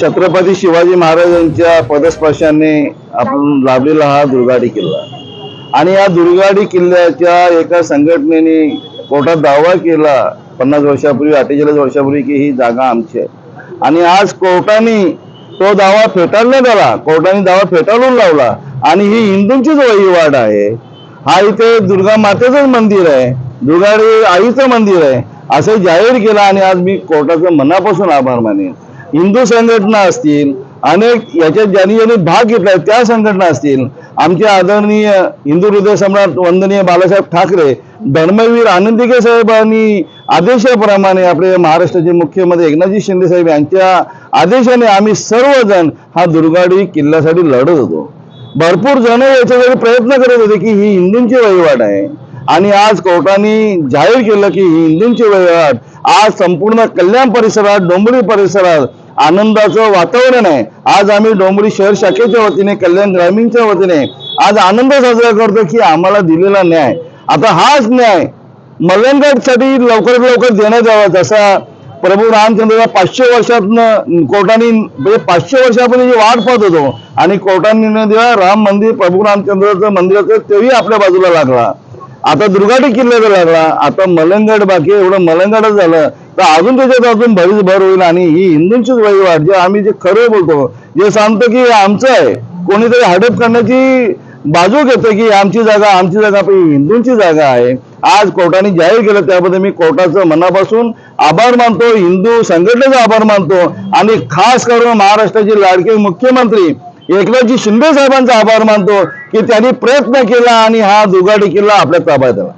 छत्रपती शिवाजी महाराजांच्या पदस्पर्शाने आपण लाभलेला हा दुर्गाडी किल्ला. आणि या दुर्गाडी किल्ल्याच्या एका संघटनेने कोर्टात दावा केला पन्नास वर्षापूर्वी अठ्ठेचाळीस वर्षापूर्वी की ही जागा आमची आहे. आणि आज कोर्टाने तो दावा फेटाळण्यात आला कोर्टाने दावा फेटाळून लावला. आणि ही हिंदूंचीच वहिवाट आहे. हा इथे दुर्गा मातेचंच मंदिर आहे दुर्गाडी आईचं मंदिर आहे असं जाहीर केलं आणि आज मी कोर्टाचं मनापासून आभार मानेन. हिंदू संघटना असतील अनेक याच्यात ज्यांनी ज्यांनी भाग घेतला त्या संघटना असतील आमचे आदरणीय हिंदू हृदय सम्राट वंदनीय बाळासाहेब ठाकरे धर्मवीर आनंदिके साहेबांनी आदेशाप्रमाणे आपले महाराष्ट्राचे मुख्यमंत्री एकनाथजी शिंदे साहेब यांच्या आदेशाने आम्ही सर्वजण हा दुर्गाडी किल्ल्यासाठी लढत होतो. भरपूर जण याच्यासाठी प्रयत्न करत होते की ही हिंदूंची वहिवाट आहे. आणि आज कोर्टाने जाहीर केलं की ही हिंदूंची वहिवाट. आज संपूर्ण कल्याण परिसरात डोंबरी परिसरात आनंदाचं वातावरण आहे. आज आम्ही डोंबरी शहर शाखेच्या वतीने कल्याण ग्रामीणच्या वतीने आज आनंद साजरा करतो की आम्हाला दिलेला न्याय. आता हाच न्याय मलंगडसाठी लवकरात लवकर देण्यात यावा. जसा प्रभू रामचंद्रला पाचशे वर्षातनं कोर्टाने म्हणजे पाचशे वर्षापूर्वी जी वाट पाहत होतो आणि कोर्टाने जेव्हा राम मंदिर प्रभू रामचंद्राचं मंदिराचं तेही आपल्या बाजूला लागला. आता दुर्गाटी किल्ल्याचा लागला. आता मलंगड बाकी एवढं मलंगडच झालं. तर अजून त्याच्यात अजून भरीच भर होईल आणि ही हिंदूंचीच वहिवाट जे आम्ही जे खरं बोलतो जे सांगतो की आमचं आहे कोणीतरी हडप करण्याची बाजू घेतो की आमची जागा आमची जागा पण हिंदूंची जागा आहे. आज कोर्टाने जाहीर केलं त्याबद्दल मी कोर्टाचं मनापासून आभार मानतो हिंदू संघटनेचा आभार मानतो. आणि खास करून महाराष्ट्राचे लाडके मुख्यमंत्री एकनाथजी शिंदे साहेबांचा आभार मानतो की त्यांनी प्रयत्न केला आणि हा दुगाडी किल्ला आपल्या ताब्यात आला